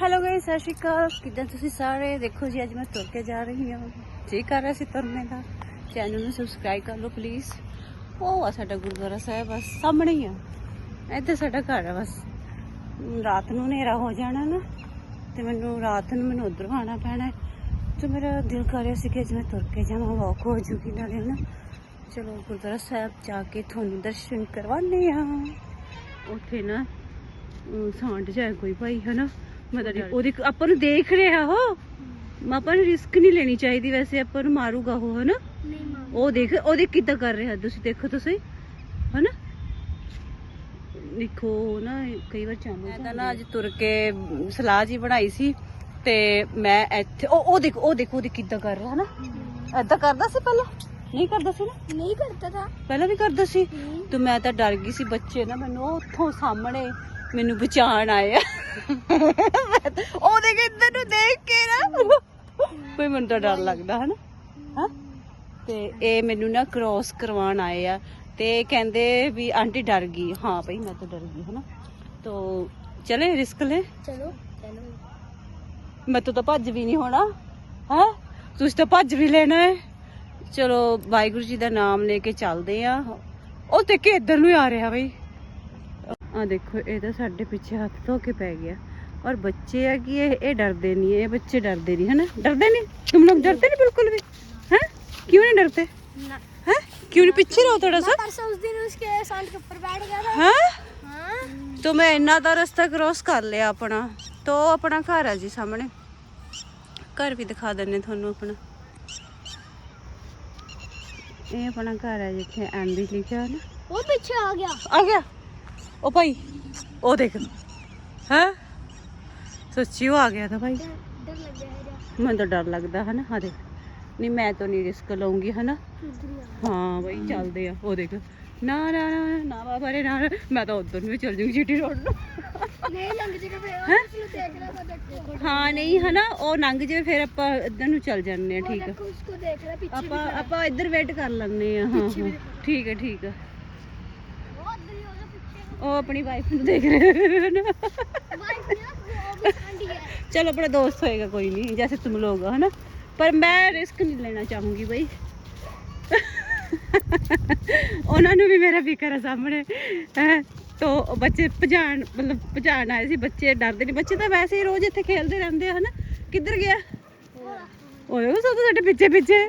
Hello guys ਸਤਿ ਸ਼੍ਰੀ ਅਕਾਲ। ਕਿੱਦਾਂ ਤੁਸੀਂ ਸਾਰੇ? ਦੇਖੋ ਜੀ, ਅੱਜ ਮੈਂ ਤੁਰ ਕੇ ਜਾ ਰਹੀ ਹਾਂ। ਜੀ ਕਰ ਰਿਹਾ ਸੀ ਤੁਰਨੇ ਦਾ। ਚੈਨਲ ਨੂੰ ਸਬਸਕ੍ਰਾਈਬ ਕਰ ਲਓ ਪਲੀਜ਼ ਉਹ ਆ ਸਾਡਾ ਗੁਰਦੁਆਰਾ ਸਾਹਿਬ, ਬਸ ਸਾਹਮਣੇ ਹੀ ਆ। ਇੱਥੇ ਸਾਡਾ ਘਰ ਆ ਬਸ। ਰਾਤ ਨੂੰ ਹਨੇਰਾ ਹੋ ਜਾਣਾ ਨਾ, ਤੇ ਮੈਨੂੰ ਰਾਤ ਨੂੰ ਮੈਨੂੰ ਉਧਰ ਆਉਣਾ ਪੈਣਾ। ਹੈ। ਤੇ ਮੇਰਾ ਦਿਲ ਕਰ ਰਿਹਾ ਸੀ ਕਿ ਅੱਜ ਮੈਂ ਤੁਰ ਕੇ ਜਾਵਾਂ ਵਾਕ ਹੋ ਜੂਗੀ ਨਾਲੇ ਨਾ ਚਲੋ ਗੁਰਦੁਆਰਾ ਸਾਹਿਬ ਜਾ ਕੇ ਤੁਹਾਨੂੰ ਦਰਸ਼ਨ ਕਰਵਾਉਂਦੇ ਆ ਉੱਥੇ ਨਾ ਸਾਂਡ ਜਾਏ ਕੋਈ ਭਾਈ, ਹਨਾ। ਮਤਲਬ ਉਹਦੀ ਆਪਾਂ ਨੂੰ ਦੇਖ ਰਿਹਾ ਹੋ ਆਪਾਂ ਨੂੰ ਰਿਸਕ ਨਹੀਂ ਲੈਣੀ ਚਾਹੀਦੀ ਵੈਸੇ ਆਪਾਂ ਨੂੰ ਮਾਰੂਗਾ ਉਹ ਹਨਾ? ਉਹ ਦੇਖ ਉਹਦੇ ਕਿੱਦਾਂ ਕਰ ਰਿਹਾ ਤੁਸੀਂ ਦੇਖੋ ਤੁਸੀਂ ਹਨਾ? ਦੇਖੋ ਨਾ ਕਈ ਵਾਰ ਚਾਮਲ ਮੈਂ ਤਾਂ ਨਾ ਅੱਜ ਤੁਰ ਕੇ ਸਲਾਹ ਜੀ ਬਣਾਈ ਸੀ ਤੇ ਮੈਂ ਇੱਥੇ ਉਹ ਉਹ ਦੇਖੋ ਉਹ ਦੇਖੋ ਉਹਦੇ ਕਿੱਦਾਂ ਕਰ ਰਿਹਾ ਹਨਾ? ਐਦਾਂ ਕਰਦਾ ਸੀ ਪਹਿਲਾਂ? ਨਹੀਂ ਕਰਦਾ ਸੀ ਨਾ? ਨਹੀਂ ਕਰਤਾ ਥਾ ਪਹਿਲਾਂ ਵੀ ਕਰਦਾ ਸੀ? ਤੇ ਮੈਂ ਤਾਂ ਡਰ ਗਈ ਸੀ ਬੱਚੇ ਨਾ ਮੈਨੂੰ ਉਹ ਉੱਥੋਂ ਸਾਹਮਣੇ ਮੈਨੂੰ ਬਚਾਉਣ ਆਏ ਆ। ਮੈਂ ਤਾਂ- ਉਹ ਦੇਖ ਇੱਧਰ ਨੂੰ ਦੇਖ ਕੇ ਨਾ। ਕੋਈ ਮੈਨੂੰ ਤਾਂ ਡਰ ਲੱਗਦਾ ਹਨਾ? ਹਾਂ? ਤੇ ਇਹ ਮੈਨੂੰ ਨਾ ਕ੍ਰੋਸ ਕਰਵਾਉਣ ਆਏ ਆ। ਤੇ ਕਹਿੰਦੇ ਵੀ ਆਂਟੀ ਡਰ ਗਈ। ਹਾਂ ਭਈ ਮੈਂ ਤਾਂ ਡਰ ਗਈ ਹਨਾ? ਤੋ ਚਲੇ ਰਿਸਕ ਲੈ। ਚਲੋ ਚਲੋ। ਮੈਂ ਤਾਂ ਭੱਜ ਵੀ ਨਹੀਂ ਹੋਣਾ। ਹੈ? ਤੁਸੀਂ ਤਾਂ ਭੱਜ ਵੀ ਲੈਣਾ ਹੈ। ਚਲੋ ਵਾਹਿਗੁਰੂ ਜੀ ਦਾ ਨਾਮ ਲੈ ਕੇ ਚੱਲਦੇ ਆ। ਉਹ ਤੇ ਕਿ ਇੱਧਰ ਨੂੰ ਆ ਰਿਹਾ ਬਈ। ਆ ਦੇਖੋ ਇਹ ਤਾਂ ਸਾਡੇ ਪਿੱਛੇ ਹੱਥ ਧੋ ਕੇ ਪੈ ਗਿਆ। ਔਰ ਬੱਚੇ ਆ ਕਿ ਇਹ? ਇਹ ਡਰਦੇ ਨਹੀਂ ਇਹ ਬੱਚੇ ਡਰਦੇ ਨਹੀਂ ਹਨਾ? ਡਰਦੇ ਨਹੀਂ? तुम लोग डरते नहीं बिल्कुल भी हैं क्यों नहीं डरते हैं क्यों नहीं पीछे रहो थोड़ा सा परसों उस दिन उसके सांड के ऊपर बैठ गया था हैं तो मैं इन्ना ਦਾ ਰਸਤਾ ਕ੍ਰੋਸ ਕਰ ਲਿਆ ਆਪਣਾ। ਤੋ ਆਪਣਾ ਘਰ ਆ ਜੀ ਸਾਹਮਣੇ। ਘਰ ਵੀ ਦਿਖਾ ਦਿੰਨੇ ਤੁਹਾਨੂੰ ਆਪਣਾ। ਇਹ ਆਪਣਾ ਘਰ ਹੈ ਜਿੱਥੇ ਐਮਬੀ ਲਿਖਿਆ ਨਾ। ਉਹ ਪਿੱਛੇ ਆ ਗਿਆ। ਆ ਗਿਆ? ਉਹ ਭਾਈ ਉਹ ਦੇਖ। ਹੈ? ਸੱਚੀ ਉਹ ਆ ਗਿਆ ਤਾਂ ਭਾਈ। ਮੈਨੂੰ ਤਾਂ ਡਰ ਲੱਗਦਾ ਹਨਾ ਹਾਂ ਦੇਖ। ਨਹੀਂ ਮੈਂ ਤਾਂ ਨਹੀਂ ਰਿਸਕ ਲਵਾਂਗੀ ਹਨਾ। ਹਾਂ ਭਾਈ ਚੱਲਦੇ ਆ ਉਹ ਦੇਖ। ਨਾ ਨਾ ਨਾ ਨਾ ਬਾਬਾ ਰੇ ਨਾ ਮੈਂ ਤਾਂ ਉੱਧਰ ਨੂੰ ਵੀ ਚੱਲ ਜੂੰਗੀ ਸਿਟੀ ਰੋਡ ਨੂੰ। ਨਹੀਂ ਲੰਘ ਜੇਗਾ ਫੇਰ। ਉਸ ਨੂੰ ਦੇਖ ਰਿਹਾ ਦੇਖੋ ਹਾਂ ਨਹੀਂ ਹਨਾ ਉਹ ਲੰਘ ਜੇ ਫਿਰ ਆਪਾਂ ਇੱਧਰ ਨੂੰ ਚੱਲ ਜਾਂਦੇ ਆ ਠੀਕ ਆ। ਆਪਾਂ ਆਪਾਂ ਇੱਧਰ ਵੇਟ ਕਰ ਲੈਂਦੇ ਆ ਹਾਂ ਹਾਂ। ਠੀਕ ਹੈ ਠੀਕ ਹੈ ਉਹ ਆਪਣੀ ਵਾਈਫ ਨੂੰ ਦੇਖ ਰਹੇ ਹਨ ਚਲੋ ਆਪਣਾ ਦੋਸਤ ਹੋਏਗਾ ਕੋਈ ਨਹੀਂ ਜੈਸੇ ਤੁਮ ਲੋਗ ਹੈ ਨਾ ਪਰ ਮੈਂ ਰਿਸਕ ਨਹੀਂ ਲੈਣਾ ਚਾਹੂੰਗੀ ਬਈ। ਉਹਨਾਂ ਨੂੰ ਵੀ ਮੇਰਾ ਫਿਕਰ ਹੈ ਸਾਹਮਣੇ ਹੈ? ਤੋ ਬੱਚੇ ਭਜਾਣ ਮਤਲਬ ਭਜਾਣ ਆਏ ਸੀ ਬੱਚੇ ਡਰਦੇ ਨਹੀਂ ਬੱਚੇ ਤਾਂ ਵੈਸੇ ਹੀ ਰੋਜ਼ ਇੱਥੇ ਖੇਲਦੇ ਰਹਿੰਦੇ ਹਨ? ਕਿੱਧਰ ਗਿਆ? ਉਹ ਸਭ ਤੋਂ ਸਾਡੇ ਪਿੱਛੇ ਪਿੱਛੇ।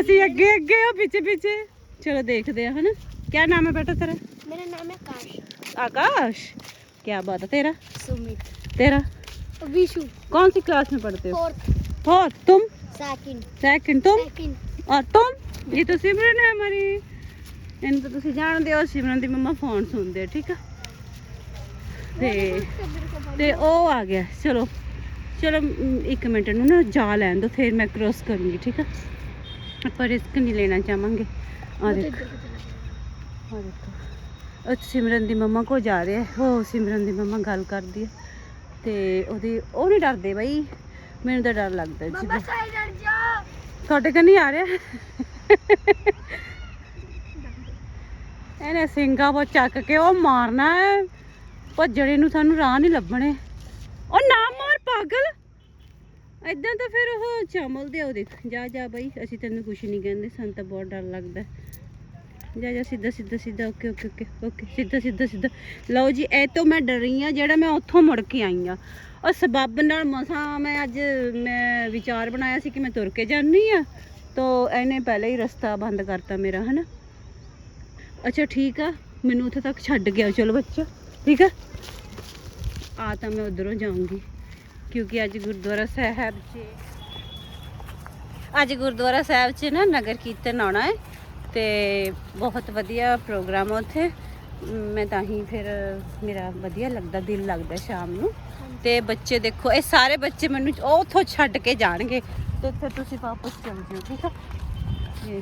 ਅਸੀਂ ਅੱਗੇ ਅੱਗੇ ਆ ਪਿੱਛੇ ਪਿੱਛੇ। ਚਲੋ ਦੇਖਦੇ ਆ ਹਨ? ਕੀ ਨਾਮ ਹੈ ਬੇਟਾ ਤੇਰਾ? मेरा नाम है काश आकाश क्या बात है तेरा सुमित तेरा विशु कौन सी क्लास में पढ़ते हो फोर्थ फोर्थ तुम सेकंड सेकंड तुम सेकंड और तुम ये तो सिमरन है हमारी ਇਹਨੂੰ ਤਾਂ ਤੁਸੀਂ ਜਾਣਦੇ ਹੋ ਸਿਮਰਨ ਦੀ ਮੰਮਾ ਫੋਨ ਸੁਣਦੇ ਆ ਠੀਕ ਆ ਤੇ ਤੇ ਉਹ ਆ ਗਿਆ ਚਲੋ ਚਲੋ ਮ, ਇੱਕ ਮਿੰਟ ਨੂੰ ਨਾ ਜਾ ਲੈਣ ਦੋ ਫਿਰ ਮੈਂ ਕ੍ਰੋਸ ਕਰੂੰਗੀ ਠੀਕ ਆ ਆਪਾਂ ਰਿਸਕ ਨਹੀਂ ਲੈਣਾ ਚਾਹਾਂਗੇ ਆ ਦੇਖੋ ਆ ਦੇਖੋ ਅੱਜ ਸਿਮਰਨ ਦੀ ਮੰਮਾ ਕੋ ਜਾ ਰਿਹਾ ਉਹ ਸਿਮਰਨ ਦੀ ਮੰਮਾ ਗੱਲ ਕਰਦੀ ਹੈ। ਤੇ ਉਹਦੀ ਉਹ ਨਹੀਂ ਡਰਦੇ ਬਾਈ। ਮੈਨੂੰ ਤਾਂ ਡਰ ਲੱਗਦਾ ਜੀ ਮੰਮਾ ਸਾਈਡ ਡਰ ਜਾ ਤੁਹਾਡੇ ਕੰਨੀ ਆ ਰਿਹਾ ਇਹਨੇ ਸਿੰਘਾਂ ਕੋ ਚੱਕ ਕੇ ਉਹ ਮਾਰਨਾ ਹੈ। ਭੱਜਣੇ ਨੂੰ ਸਾਨੂੰ ਰਾਹ ਨਹੀਂ ਲੱਭਣੇ। ਉਹ ਨਾ ਮਾਰ ਪਾਗਲ। ਇਦਾਂ ਤਾਂ ਫਿਰ ਉਹ ਚਮਲ ਦੇ ਉਹ ਦੇਖ। ਜਾ ਜਾ ਬਾਈ। ਅਸੀਂ ਤੈਨੂੰ ਕੁਛ ਨਹੀਂ ਕਹਿੰਦੇ। ਸਾਨੂੰ ਤਾਂ ਬਹੁਤ ਡਰ ਲੱਗਦਾ ਜਾ ਜਾ, ਸਿੱਧਾ ਸਿੱਧਾ ਸਿੱਧਾ, ਓਕੇ ਓਕੇ ਓਕੇ ਓਕੇ, ਸਿੱਧਾ ਸਿੱਧਾ ਸਿੱਧਾ। ਲਓ ਜੀ, ਇਹ ਤੋਂ ਮੈਂ ਡਰੀ ਆ, ਜਿਹੜਾ ਮੈਂ ਉੱਥੋਂ ਮੁੜ ਕੇ ਆਈ ਆ। ਉਹ ਸਬੱਬ ਨਾਲ ਮਸਾਂ ਮੈਂ ਅੱਜ ਮੈਂ ਵਿਚਾਰ ਬਣਾਇਆ ਸੀ ਕਿ ਮੈਂ ਤੁਰ ਕੇ ਜਾਣੀ ਆ, ਤੋ ਇਹਨੇ ਪਹਿਲੇ ਹੀ ਰਸਤਾ ਬੰਦ ਕਰਤਾ ਮੇਰਾ, ਹਨਾ? ਅੱਛਾ, ਠੀਕ ਆ, ਮੈਨੂੰ ਉੱਥੇ ਤੱਕ ਛੱਡ ਗਿਆ, ਚਲੋ ਬੱਚਾ, ਠੀਕ ਆ? ਆ ਤਾਂ ਮੈਂ ਉਧਰੋਂ ਜਾਊਂਗੀ, ਕਿਉਂਕਿ ਅੱਜ ਗੁਰਦੁਆਰਾ ਸਾਹਿਬ 'ਚ ਅੱਜ ਗੁਰਦੁਆਰਾ ਸਾਹਿਬ 'ਚ ਨਾ ਨਗਰ ਕੀਰਤਨ ਆਉਣਾ ਹੈ ਤੇ ਬਹੁਤ ਵਧੀਆ ਪ੍ਰੋਗਰਾਮ ਆ ਉੱਥੇ। ਮੈਂ ਤਾਂ ਹੀ ਫਿਰ ਮੇਰਾ ਵਧੀਆ ਲੱਗਦਾ, ਦਿਲ ਲੱਗਦਾ ਸ਼ਾਮ ਨੂੰ। ਤੇ ਬੱਚੇ ਦੇਖੋ, ਇਹ ਸਾਰੇ ਬੱਚੇ ਮੈਨੂੰ ਉਹ ਉੱਥੋਂ ਛੱਡ ਕੇ ਜਾਣਗੇ। ਤੇ ਫਿਰ ਤੁਸੀਂ ਵਾਪਸ ਚਲ ਜਿਓ, ਠੀਕ ਆ? ਤੇ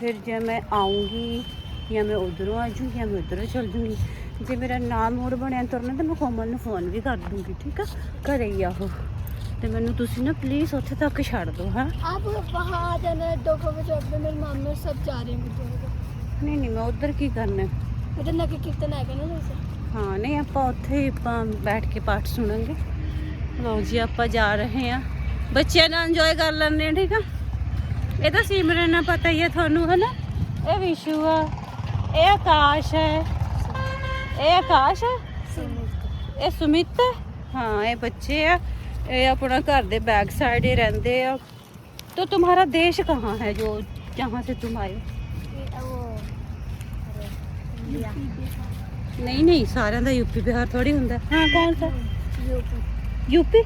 ਫਿਰ ਜੇ ਮੈਂ ਆਉਂਗੀ ਜਾਂ ਮੈਂ ਉਧਰੋਂ ਆ ਜੂ ਜਾਂ ਮੈਂ ਉਧਰੋਂ ਚਲ ਜੂੰਗੀ, ਜੇ ਮੇਰਾ ਨਾਮ ਹੋਰ ਬਣਿਆ ਤੁਰਨਾ, ਤਾਂ ਮੈਂ ਕੋਮਲ ਨੂੰ ਫੋਨ ਵੀ ਕਰ ਦੂੰਗੀ, ਠੀਕ ਆ? ਘਰੇ ਹੀ ਆਹੋ ਤੇ ਮੈਨੂੰ ਤੁਸੀਂ ਨਾ ਪਲੀਜ਼ ਉੱਥੇ ਤੱਕ ਛੱਡ ਦਿਓ ਹਾਂ आप वहाँ आ जाना दो कपड़े चौक पे मेरे मामे सब जा रहे हैं गुरुद्वारे ਨਹੀਂ ਨਹੀਂ ਮੈਂ ਉਧਰ ਕੀ ਕਰਨਾ ਹੈ? को इधर नगर कीर्तन आएगा ना जैसे ਹਾਂ ਨਹੀਂ ਆਪਾਂ ਉੱਥੇ ਹੀ ਆਪਾਂ ਬੈਠ ਕੇ ਪਾਠ ਸੁਣਾਂਗੇ ਲਓ ਜੀ ਆਪਾਂ ਜਾ ਰਹੇ ਆ ਬੱਚਿਆਂ ਨਾਲ ਇੰਜੋਏ ਕਰ ਲੈਂਦੇ ਆ ਠੀਕ ਆ ਇਹ ਤਾਂ ਸਿਮਰਨ ਨਾਲ ਪਤਾ ਹੀ ਹੈ ਤੁਹਾਨੂੰ ਹੈ ਨਾ ਇਹ ਵਿਸ਼ੂ ਆ ਇਹ ਆਕਾਸ਼ ਹੈ ਇਹ ਆਕਾਸ਼ ਹੈ ਇਹ ਸੁਮਿਤ ਹੈ ਹਾਂ ਇਹ ਬੱਚੇ ਆ ਇਹ ਆਪਣਾ ਘਰ ਦੇ ਬੈਕ ਸਾਈਡ ਹੀ ਰਹਿੰਦੇ ਆ तो तुम्हारा देश कहाँ है जो जहाँ से तुम आए नहीं नहीं सारे ਦਾ यूपी बिहार थोड़ी ਹੁੰਦਾ हाँ कौन सा यूपी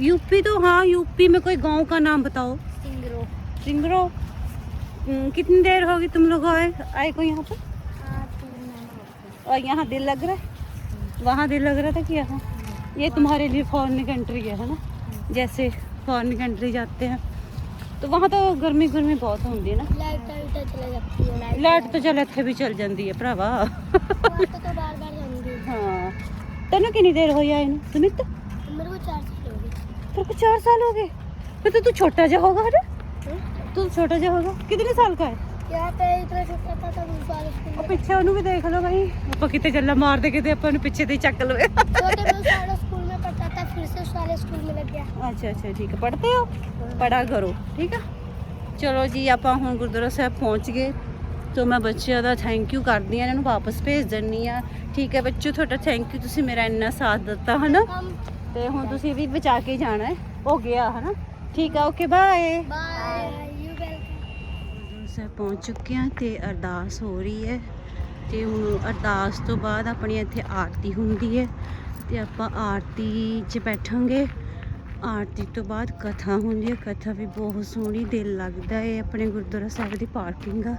यूपी तो हाँ यूपी में कोई गांव का नाम बताओ सिंगरो हम्म, कितनी देर होगी तुम लोग आए आए को यहाँ पर और यहाँ दिल लग रहा है वहाँ दिल लग रहा था कि यहाँ ये तुम्हारे लिए फॉरेन कंट्री है है ना जैसे फॉरेन कंट्री जाते हैं तो वहाँ तो गर्मी गर्मी बहुत होती है ना ਲਾਈਟ ਤਾਂ ਚੱਲ ਇੱਥੇ ਵੀ ਚੱਲ ਜਾਂਦੀ ਹੈ ਭਰਾਵਾ ਹਾਂ ਤੈਨੂੰ ਕਿੰਨੀ ਦੇਰ ਹੋਈ ਆਏ ਨੂੰ ਸੁਮਿਤ तेरे को चार साल हो गए फिर तो तू छोटा जा होगा ना तू छोटा जा होगा कितने साल का है ਉਹ ਪਿੱਛੇ ਉਹਨੂੰ ਵੀ ਦੇਖ ਲਓ ਭਾਈ ਆਪਾਂ ਕਿਤੇ ਗੱਲਾਂ ਮਾਰਦੇ ਕਿਤੇ ਆਪਾਂ ਨੂੰ ਪਿੱਛੇ ਤੇ ਹੀ ਚੱਕ ਲਵੇ ਅੱਛਾ ਅੱਛਾ ਠੀਕ ਹੈ। ਪੜ੍ਹਦੇ ਹੋ? ਪੜਾ ਕਰੋ ਠੀਕ ਆ ਚਲੋ ਜੀ ਆਪਾਂ ਹੁਣ ਗੁਰਦੁਆਰਾ ਸਾਹਿਬ ਪਹੁੰਚ ਗਏ। ਤੋ ਮੈਂ ਬੱਚਿਆਂ ਦਾ ਥੈਂਕ ਯੂ ਕਰਦੀ ਆ ਇਹਨਾਂ ਨੂੰ ਵਾਪਸ ਭੇਜ ਦਿੰਨੀ ਆ ਠੀਕ ਹੈ ਬੱਚੋ ਤੁਹਾਡਾ ਥੈਂਕ ਯੂ ਤੁਸੀਂ ਮੇਰਾ ਇੰਨਾ ਸਾਥ ਦਿੱਤਾ ਹਨਾ? ਤੇ ਹੁਣ ਤੁਸੀਂ ਵੀ ਬਚਾ ਕੇ ਜਾਣਾ ਹੈ। ਹੋ ਗਿਆ ਹਨਾ? ਠੀਕ ਆ ਓਕੇ ਬਾਏ ਗੁਰਦੁਆਰਾ ਸਾਹਿਬ ਪਹੁੰਚ ਚੁੱਕੇ ਹਾਂ ਤੇ ਅਰਦਾਸ ਹੋ ਰਹੀ ਹੈ। ਤੇ ਹੁਣ ਅਰਦਾਸ ਤੋਂ ਬਾਅਦ ਆਪਣੀ ਇੱਥੇ ਆਰਤੀ ਹੁੰਦੀ ਹੈ। ਤੇ ਆਪਾਂ ਆਰਤੀ 'ਚ ਬੈਠਾਂਗੇ। ਆਰਤੀ ਤੋਂ ਬਾਅਦ ਕਥਾ ਹੁੰਦੀ ਹੈ। ਕਥਾ ਵੀ ਬਹੁਤ ਸੋਹਣੀ, ਦਿਲ ਲੱਗਦਾ ਹੈ ਆਪਣੇ ਗੁਰਦੁਆਰਾ ਸਾਹਿਬ ਦੀ ਪਾਰਕਿੰਗ ਆ।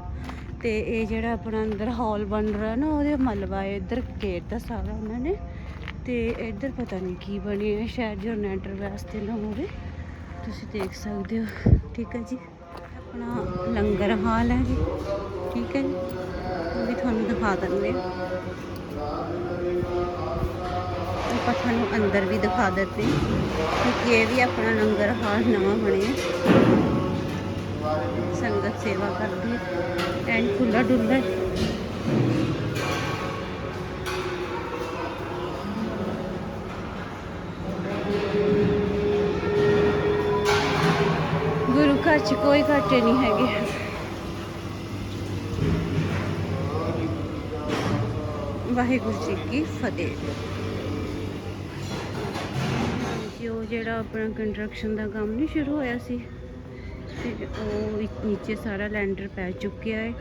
ਤੇ ਇਹ ਜਿਹੜਾ ਆਪਣਾ ਅੰਦਰ ਹਾਲ ਬਣ ਰਿਹਾ ਨਾ, ਉਹਦੇ ਮਲਬਾ ਹੈ ਇੱਧਰ ਗੇਟ ਦਾ ਸਾਰਾ ਉਹਨਾਂ ਨੇ। ਤੇ ਇੱਧਰ ਪਤਾ ਨਹੀਂ ਕੀ ਬਣਿਆ ਹੈ ਸ਼ਾਇਦ ਜਨਰੇਟਰ ਵਾਸਤੇ ਨਾ ਹੋਵੇ ਤੁਸੀਂ ਦੇਖ ਸਕਦੇ ਹੋ, ਠੀਕ ਹੈ ਜੀ? ਆਪਣਾ ਲੰਗਰ ਹਾਲ ਹੈ ਜੀ। ਠੀਕ ਹੈ ਜੀ? ਉਹ ਵੀ ਤੁਹਾਨੂੰ ਦਿਖਾ ਦਿੰਦੇ ਹਾਂ ਆਪਾਂ ਤੁਹਾਨੂੰ ਅੰਦਰ ਵੀ ਦਿਖਾ ਦਿੱਤੇ ਹਾਂ ਕਿਉਂਕਿ ਇਹ ਵੀ ਆਪਣਾ ਲੰਗਰ ਹਾਲ ਨਵਾਂ ਬਣਿਆ। ਸੰਗਤ ਸੇਵਾ ਕਰਦੀ ਹੈ ਐਂਡ ਖੁੱਲਾ ਡੁੱਲਾ ਗੁਰੂ ਘਰ ਚ ਕੋਈ ਘਾਟੇ ਨਹੀਂ ਹੈਗੇ। ਵਾਹਿਗੁਰੂ ਜੀ ਕੀ ਫਤਿਹ ਜੀ ਉਹ ਜਿਹੜਾ ਆਪਣਾ ਕੰਸਟਰਕਸ਼ਨ ਦਾ ਕੰਮ ਨਹੀਂ ਸ਼ੁਰੂ ਹੋਇਆ ਸੀ, ਤੇ ਉਹ ਵਿੱਚ ਨੀਚੇ ਸਾਰਾ ਲੈਂਡਰ ਪੈ ਚੁੱਕਿਆ ਹੈ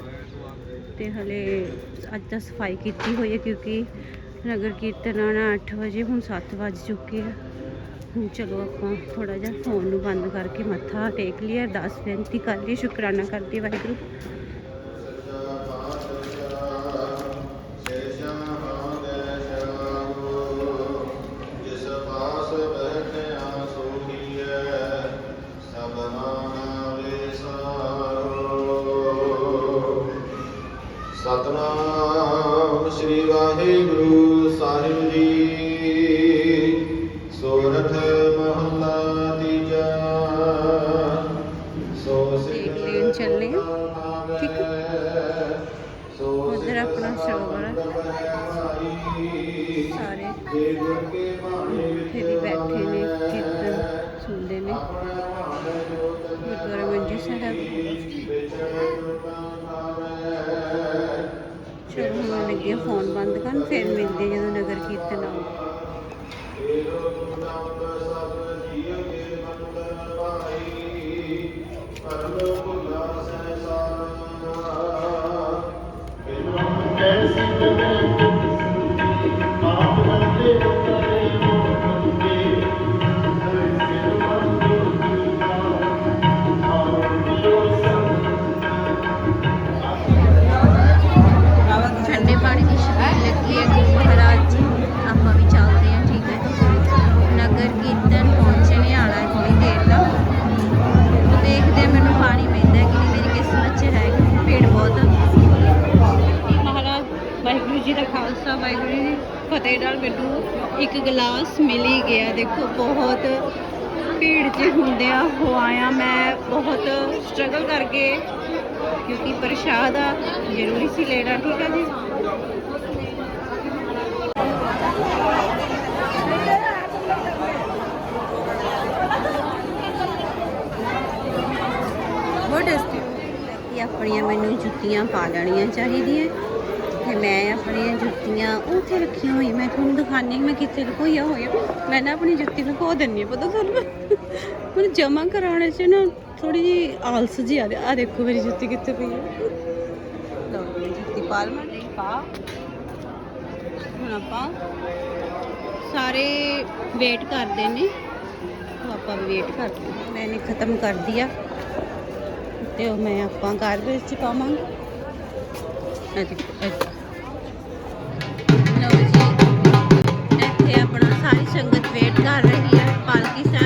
ਤੇ ਹਲੇ ਅੱਜ ਤਾਂ ਸਫ਼ਾਈ ਕੀਤੀ ਹੋਈ ਹੈ ਕਿਉਂਕਿ ਨਗਰ ਕੀਰਤਨ ਆਉਣਾ 8 ਵਜੇ, ਹੁਣ 7 ਵੱਜ ਚੁੱਕੇ ਆ। ਹੁਣ ਚਲੋ ਆਪਾਂ ਥੋੜਾ ਜਿਹਾ ਫੋਨ ਨੂੰ ਬੰਦ ਕਰਕੇ ਮੱਥਾ ਟੇਕ ਲਿਆ ਅਰਦਾਸ ਬੇਨਤੀ ਕਰ ਲਈ ਸ਼ੁਕਰਾਨਾ ਕਰਦੀ ਵਾਹਿਗੁਰੂ। ਇੱਥੇ ਵੀ ਬੈਠੇ ਨੇ ਕੀਰਤਨ ਸੁਣਦੇ ਨੇ। ਗੁਰਦੁਆਰਾ ਮੰਜੀ ਸਾਹਿਬ। ਚਲੋ ਹੁਣ ਲੱਗੇ ਫੋਨ ਬੰਦ ਕਰਨ ਫਿਰ ਮਿਲਦੇ ਜਦੋਂ ਨਗਰ ਕੀਰਤਨ ਆਊ। ਠੰਡੇ ਦੇਖੋ, ਬਹੁਤ ਭੀੜ 'ਚ ਹੁੰਦੇ ਆ, ਹੋ ਆਇਆ ਮੈਂ ਬਹੁਤ ਸਟਰਗਲ ਕਰਕੇ, ਕਿਉਂਕਿ ਪ੍ਰਸ਼ਾਦ ਆ, ਜ਼ਰੂਰੀ ਸੀ ਲੈਣਾ, ਠੀਕ ਆ ਜੀ? ਬਹੁਤ ਟੇਸਟੀ ਇਹ ਆਪਣੀਆਂ ਮੈਨੂੰ ਜੁੱਤੀਆਂ ਪਾ ਲੈਣੀਆਂ ਚਾਹੀਦੀਆਂ? ਤੇ ਮੈਂ ਆਪਣੀਆਂ ਜੁੱਤੀਆਂ ਉੱਥੇ ਰੱਖੀਆਂ ਹੋਈਆਂ ਮੈਂ ਤੁਹਾਨੂੰ ਦਿਖਾਣੀ ਮੈਂ ਕਿੱਥੇ ਲੁਕੋਈਆਂ ਹੋਈਆਂ। ਮੈਂ ਨਾ ਆਪਣੀ ਜੁੱਤੀ ਲੁਕੋ ਦਿੰਨੀ ਹਾਂ ਪਤਾ ਤੁਹਾਨੂੰ? ਮੈਨੂੰ ਜਮਾ ਕਰਾਉਣੇ ਚ ਨਾ ਥੋੜੀ ਜੀ ਆਲਸ ਜੀ ਆ ਰਿਹਾ। ਆ ਦੇਖੋ ਮੇਰੀ ਜੁੱਤੀ ਕਿੱਥੇ ਪਈ ਹੈ। ਲਓ ਮੇਰੀ ਜੁੱਤੀ ਪਾ ਲਵਾਂ। ਨਹੀਂ ਪਾ। ਹੁਣ ਆਪਾਂ ਸਾਰੇ ਵੇਟ ਕਰਦੇ ਨੇ। ਆਪਾਂ ਵੀ ਵੇਟ ਕਰਦੇ ਹਾਂ। ਮੈਨੇ ਖਤਮ ਕਰ ਦਿਆ ਤੇ ਉਹ ਮੈਂ ਆਪਾਂ ਗਾਰਬੇਜ ਚ ਪਾਵਾਂਗੇ। ਇਹ ਦੇਖੋ, ਇਹ। ਹੈ ਪਾਲਕੀ ਸਾਹਿਬ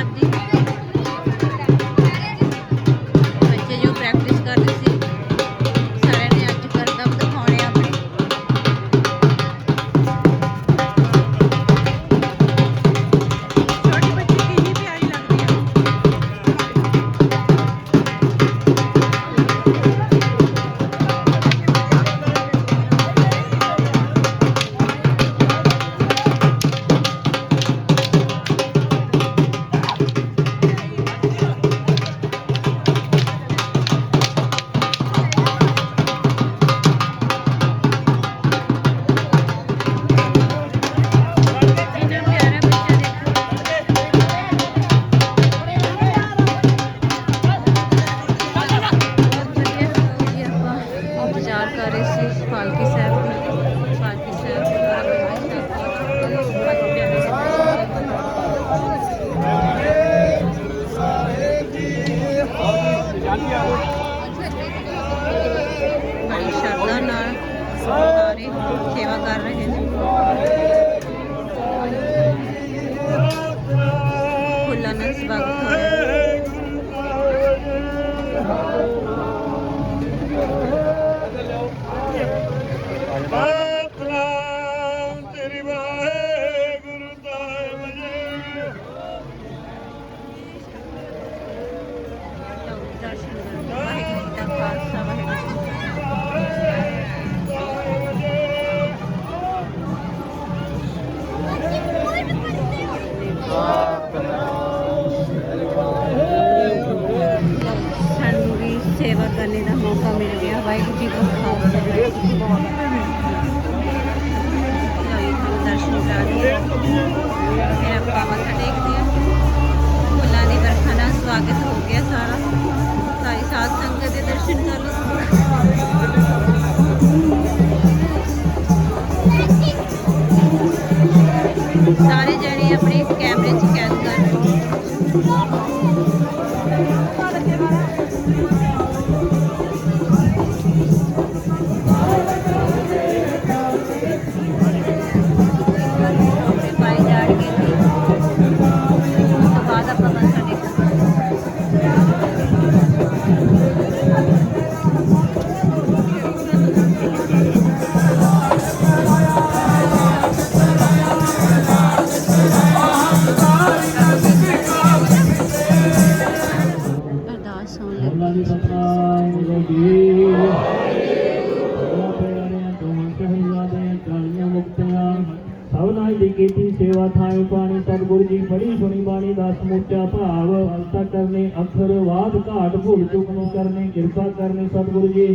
ਸੇਵਾ ਥਾਏ ਪਾਣੀ, ਸਤਿਗੁਰੂ ਜੀ ਬੜੀ ਸੁਣੀ ਬਾਣੀ ਦਾ ਸਮੁੱਚਾ ਭਾਵ। ਹਲਤਾ ਕਰਨੇ ਅਖਰ, ਵਾਦ ਘਾਟ ਭੁੱਲ ਚੁੱਕ ਨੂੰ ਕਰਨੇ, ਕਿਰਪਾ ਕਰਨੇ ਸਤਿਗੁਰੂ ਜੀ।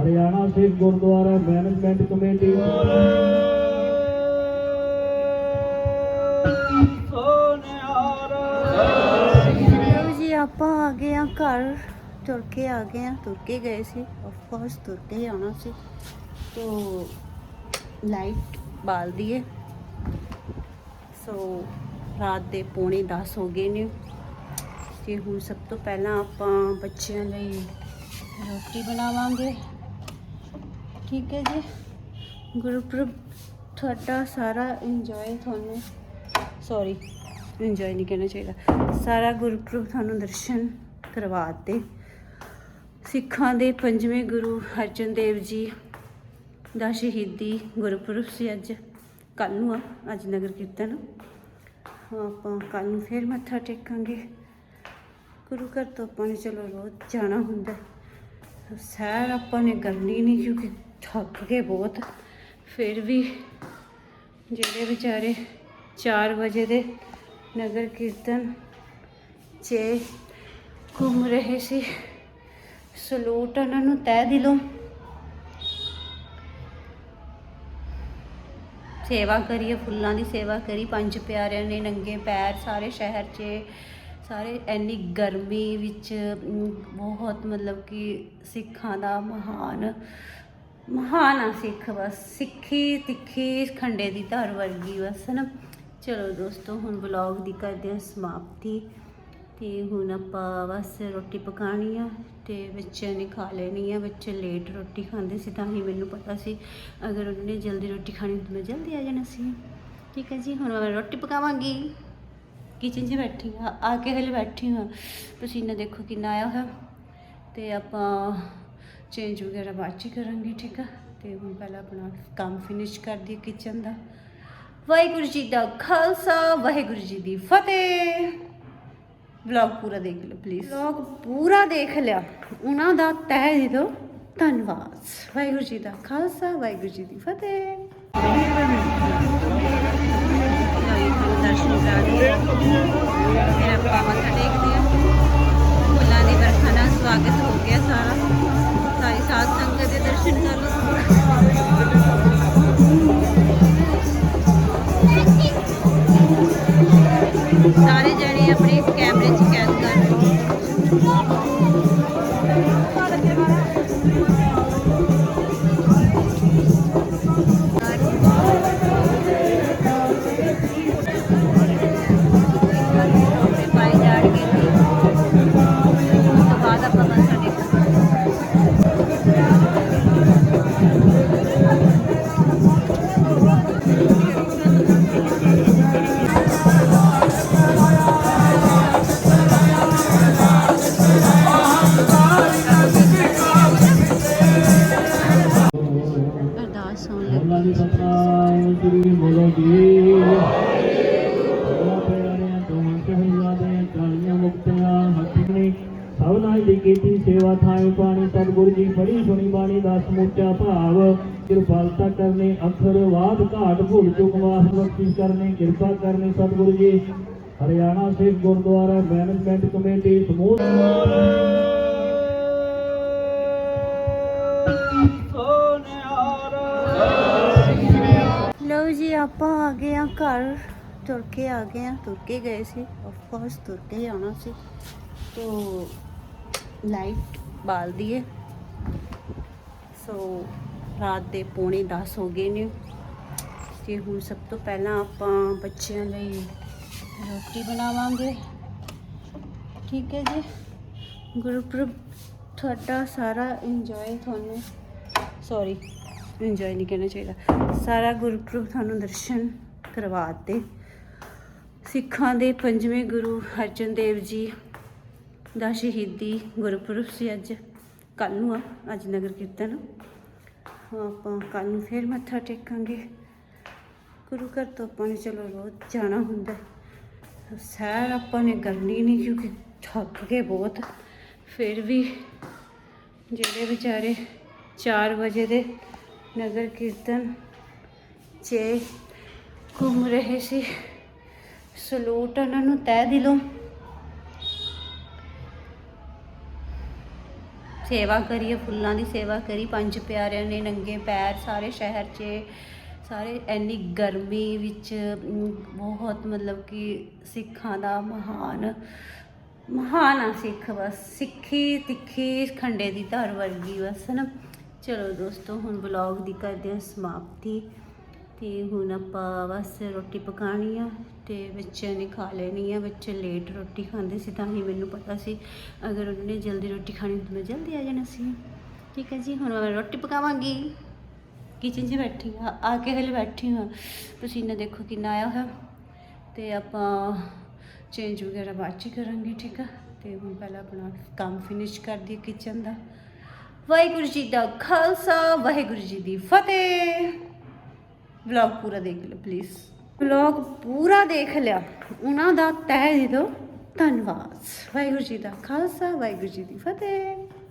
Haryana Sikh gurdwara management committee. ਆਪਾਂ ਆ ਗਏ ਆ ਘਰ। ਤੁਰ ਕੇ ਆ ਗਏ ਆ ਤੁਰ ਕੇ ਗਏ ਸੀ। ਆਫ ਕੋਰਸ ਤੁਰ ਕੇ ਆਉਣਾ ਸੀ। ਤੋ ਲਾਈਟ ਬਾਲ ਦੀਏ ਸੋ ਰਾਤ ਦੇ ਪੌਣੇ 10 ਹੋ ਗਏ ਨੇ। ਤੇ ਹੁਣ ਸਭ ਤੋਂ ਪਹਿਲਾਂ ਆਪਾਂ ਬੱਚਿਆਂ ਲਈ ਰੋਟੀ ਬਣਾਵਾਂਗੇ। ਠੀਕ ਹੈ ਜੀ। ਗੁਰਪੁਰਬ ਤੁਹਾਡਾ ਸਾਰਾ ਇੰਜੋਏ ਤੁਹਾਨੂੰ ਸੌਰੀ ਇੰਜੋਏ ਨਹੀਂ ਕਹਿਣਾ ਚਾਹੀਦਾ। ਸਾਰਾ ਗੁਰਪੁਰਬ ਤੁਹਾਨੂੰ ਦਰਸ਼ਨ ਕਰਵਾ ਕਰਵਾਤੇ ਸਿੱਖਾਂ ਦੇ ਪੰਜਵੇਂ ਗੁਰੂ ਅਰਜਨ ਦੇਵ ਜੀ ਦਾ ਸ਼ਹੀਦੀ ਗੁਰਪੁਰਬ ਸੀ ਅੱਜ। ਕੱਲ ਨੂੰ ਆ, ਅੱਜ ਨਗਰ ਕੀਰਤਨ। ਆਪਾਂ ਕੱਲ ਨੂੰ ਫੇਰ ਮੱਥਾ ਟੇਕਾਂਗੇ। ਗੁਰੂ ਘਰ ਤੋਂ ਆਪਾਂ ਨੇ ਚਲੋ ਰੋਜ਼ ਜਾਣਾ ਹੁੰਦਾ। ਸੈਰ ਆਪਾਂ ਨੇ ਕਰਨੀ ਨਹੀਂ ਕਿਉਂਕਿ ਥੱਕ ਗਏ ਬਹੁਤ। ਫਿਰ ਵੀ ਜਿਹੜੇ ਵਿਚਾਰੇ 4 ਵਜੇ ਦੇ ਨਗਰ ਕੀਰਤਨ 'ਚ ਘੁੰਮ ਰਹੇ ਸੀ, ਸਲੂਟ ਉਹਨਾਂ ਨੂੰ ਤਹਿ ਦਿਲੋਂ ਸੇਵਾ ਕਰੀਏ, ਫੁੱਲਾਂ ਦੀ ਸੇਵਾ ਕਰੀ, ਪੰਜ ਪਿਆਰਿਆਂ ਨੇ ਨੰਗੇ ਪੈਰ ਸਾਰੇ ਸ਼ਹਿਰ 'ਚ, ਸਾਰੇ ਇੰਨੀ ਗਰਮੀ ਵਿੱਚ ਬਹੁਤ ਮਤਲਬ ਕਿ ਸਿੱਖਾਂ ਦਾ ਮਹਾਨ ਮਹਾਨ ਆ ਸਿੱਖ ਬਸ, ਸਿੱਖੀ ਤਿੱਖੀ ਖੰਡੇ ਦੀ ਧਰ ਵਰਗੀ ਬਸ ਨਾ ਚਲੋ ਦੋਸਤੋ, ਹੁਣ ਵਲੌਗ ਦੀ ਕਰਦੇ ਹਾਂ ਸਮਾਪਤੀ। ਤੇ ਹੁਣ ਆਪਾਂ ਬਸ ਰੋਟੀ ਪਕਾਣੀ ਆ ਤੇ ਬੱਚਿਆਂ ਨੇ ਖਾ ਲੈਣੀ ਆ ਬੱਚੇ ਲੇਟ ਰੋਟੀ ਖਾਂਦੇ ਸੀ ਤਾਂ ਹੀ ਮੈਨੂੰ ਪਤਾ ਸੀ। ਅਗਰ ਉਹਨਾਂ ਨੇ ਜਲਦੀ ਰੋਟੀ ਖਾਣੀ ਤਾਂ ਮੈਂ ਜਲਦੀ ਆ ਜਾਣਾ ਸੀ। ਠੀਕ ਹੈ ਜੀ, ਹੁਣ ਮੈਂ ਰੋਟੀ ਪਕਾਵਾਂਗੀ। ਕਿਚਨ 'ਚ ਬੈਠੀ ਹਾਂ ਆ ਕੇ ਹਲੇ ਬੈਠੀ ਹਾਂ। ਪਸੀਨਾ ਦੇਖੋ ਕਿੰਨਾ ਆਇਆ ਹੋਇਆ। ਤੇ ਆਪਾਂ ਚੇਂਜ ਵਗੈਰਾ ਬਾਅਦ 'ਚ ਹੀ ਕਰਾਂਗੇ, ਠੀਕ ਆ। ਤੇ ਹੁਣ ਪਹਿਲਾਂ ਆਪਣਾ ਕੰਮ ਫਿਨਿਸ਼ ਕਰਦੀ ਕਿਚਨ ਦਾ। ਵਾਹਿਗੁਰੂ ਜੀ ਦਾ ਖਾਲਸਾ, ਵਾਹਿਗੁਰੂ ਜੀ ਦੀ ਫਤਿਹ। ਵਲੌਗ ਪੂਰਾ ਦੇਖ ਲਓ ਪਲੀਜ਼ ਵਲੌਗ ਪੂਰਾ ਦੇਖ ਲਿਆ। ਉਹਨਾਂ ਦਾ ਤਹਿ ਦਿਲੋਂ ਧੰਨਵਾਦ। ਵਾਹਿਗੁਰੂ ਜੀ ਦਾ ਖਾਲਸਾ ਵਾਹਿਗੁਰੂ ਜੀ ਦੀ ਫਤਿਹ। ਦਰਸ਼ਨ ਕਰਾਂਗੇ ਹਾਂ ਫੁੱਲਾਂ ਦੀ ਵਰਖਾ ਨਾਲ ਸਵਾਗਤ ਹੋ ਗਿਆ ਸਾਰਾ ਸਾਰੀ ਸਾਧ ਸੰਗਤ ਦੇ ਦਰਸ਼ਨ ਕਰ ਲਓ ਸਾਰੇ ਜਣੇ ਆਪਣੇ ਕੈਮਰੇ 'ਚ ਕੈਦ ਕਰ ਲਓ ਸਤਿਗੁਰੂ ਸੁਣੀ ਬਾਣੀ ਦਾ ਸਮੁੱਚਾ ਭਾਵ। ਕਿਰਪਾਲਤਾ ਕਰਨੇ, ਅੱਖਰ ਵਾਦ ਘਾਟ ਭੁੱਲ ਚੁੱਕ ਮਾਫ ਬਖਸ਼ਿਸ਼ ਕਰਨੇ, ਕਿਰਪਾ ਕਰਨੇ ਸਤਿਗੁਰੂ ਜੀ। ਹਰਿਆਣਾ ਸਿੱਖ ਗੁਰਦੁਆਰਾ ਮੈਨੇਜਮੈਂਟ ਕਮੇਟੀ ਸਮੂਹ ਲਓ ਜੀ, ਆਪਾਂ ਆ ਗਏ ਆ ਘਰ। ਤੁਰ ਕੇ ਆ ਗਏ ਆ ਤੁਰ ਕੇ ਗਏ ਸੀ। ਆਫ ਕੋਰਸ ਤੁਰ ਕੇ ਆਉਣਾ ਸੀ। ਤੋ ਲਾਈਟ ਬਾਲ ਦੀਏ ਸੋ ਰਾਤ ਦੇ ਪੌਣੇ 10 ਹੋ ਗਏ ਨੇ। ਤੇ ਹੁਣ ਸਭ ਤੋਂ ਪਹਿਲਾਂ ਆਪਾਂ ਬੱਚਿਆਂ ਲਈ ਰੋਟੀ ਬਣਾਵਾਂਗੇ। ਠੀਕ ਹੈ ਜੀ। ਗੁਰਪੁਰਬ ਤੁਹਾਡਾ ਸਾਰਾ ਇੰਜੋਏ ਤੁਹਾਨੂੰ ਸੌਰੀ ਇੰਜੋਏ ਨਹੀਂ ਕਹਿਣਾ ਚਾਹੀਦਾ। ਸਾਰਾ ਗੁਰਪੁਰਬ ਤੁਹਾਨੂੰ ਦਰਸ਼ਨ ਕਰਵਾ ਕਰਵਾਤੇ ਸਿੱਖਾਂ ਦੇ ਪੰਜਵੇਂ ਗੁਰੂ ਅਰਜਨ ਦੇਵ ਜੀ ਦਾ ਸ਼ਹੀਦੀ ਗੁਰਪੁਰਬ ਸੀ ਅੱਜ। ਕੱਲ ਨੂੰ ਆ, ਅੱਜ ਨਗਰ ਕੀਰਤਨ। ਆਪਾਂ ਕੱਲ ਨੂੰ ਫੇਰ ਮੱਥਾ ਟੇਕਾਂਗੇ। ਗੁਰੂ ਘਰ ਤੋਂ ਆਪਾਂ ਨੇ ਚਲੋ ਰੋਜ਼ ਜਾਣਾ ਹੁੰਦਾ। ਸੈਰ ਆਪਾਂ ਨੇ ਕਰਨੀ ਨਹੀਂ ਕਿਉਂਕਿ ਥੱਕ ਗਏ ਬਹੁਤ। ਫਿਰ ਵੀ ਜਿਹੜੇ ਵਿਚਾਰੇ 4 ਵਜੇ ਦੇ ਨਗਰ ਕੀਰਤਨ 'ਚ ਘੁੰਮ ਰਹੇ ਸੀ, ਸਲੂਟ ਉਹਨਾਂ ਨੂੰ ਤਹਿ ਦਿਲੋਂ ਸੇਵਾ ਕਰੀਏ, ਫੁੱਲਾਂ ਦੀ ਸੇਵਾ ਕਰੀ, ਪੰਜ ਪਿਆਰਿਆਂ ਨੇ ਨੰਗੇ ਪੈਰ ਸਾਰੇ ਸ਼ਹਿਰ 'ਚ, ਸਾਰੇ ਐਨੀ ਗਰਮੀ ਵਿੱਚ ਬਹੁਤ ਮਤਲਬ ਕਿ ਸਿੱਖਾਂ ਦਾ ਮਹਾਨ ਮਹਾਨ ਆ ਸਿੱਖ ਬਸ, ਸਿੱਖੀ ਤਿੱਖੀ ਖੰਡੇ ਦੀ ਧਰ ਵਰਗੀ ਬਸ ਨਾ ਚਲੋ ਦੋਸਤੋ, ਹੁਣ ਵਲੌਗ ਦੀ ਕਰਦੇ ਹਾਂ ਸਮਾਪਤੀ। ਤੇ ਹੁਣ ਆਪਾਂ ਬਸ ਰੋਟੀ ਪਕਾਣੀ ਆ ਤੇ ਬੱਚਿਆਂ ਨੇ ਖਾ ਲੈਣੀ ਆ, ਬੱਚੇ ਲੇਟ ਰੋਟੀ ਖਾਂਦੇ ਸੀ ਤਾਂ ਹੀ ਮੈਨੂੰ ਪਤਾ ਸੀ। ਅਗਰ ਉਹਨਾਂ ਨੇ ਜਲਦੀ ਰੋਟੀ ਖਾਣੀ ਤਾਂ ਮੈਂ ਜਲਦੀ ਆ ਜਾਣਾ ਸੀ। ਠੀਕ ਹੈ ਜੀ, ਹੁਣ ਮੈਂ ਰੋਟੀ ਪਕਾਵਾਂਗੀ। ਕਿਚਨ 'ਚ ਬੈਠੀ ਹਾਂ ਆ ਕੇ ਹਲੇ ਬੈਠੀ ਹਾਂ। ਪਸੀਨਾ ਦੇਖੋ ਕਿੰਨਾ ਆਇਆ ਹੋਇਆ। ਤੇ ਆਪਾਂ ਚੇਂਜ ਵਗੈਰਾ ਬਾਅਦ 'ਚ ਹੀ ਕਰਾਂਗੇ, ਠੀਕ ਆ। ਤੇ ਹੁਣ ਪਹਿਲਾਂ ਆਪਣਾ ਕੰਮ ਫਿਨਿਸ਼ ਕਰਦੀ ਕਿਚਨ ਦਾ। ਵਾਹਿਗੁਰੂ ਜੀ ਦਾ ਖਾਲਸਾ, ਵਾਹਿਗੁਰੂ ਜੀ ਦੀ ਫਤਿਹ। ਵਲੌਗ ਪੂਰਾ ਦੇਖ ਲਿਓ ਪਲੀਜ਼ ਵਲੌਗ ਪੂਰਾ ਦੇਖ ਲਿਆ। ਉਹਨਾਂ ਦਾ ਤਹਿ ਦਿਲੋਂ ਧੰਨਵਾਦ। ਵਾਹਿਗੁਰੂ ਜੀ ਦਾ ਖਾਲਸਾ, ਵਾਹਿਗੁਰੂ ਜੀ ਦੀ ਫਤਿਹ।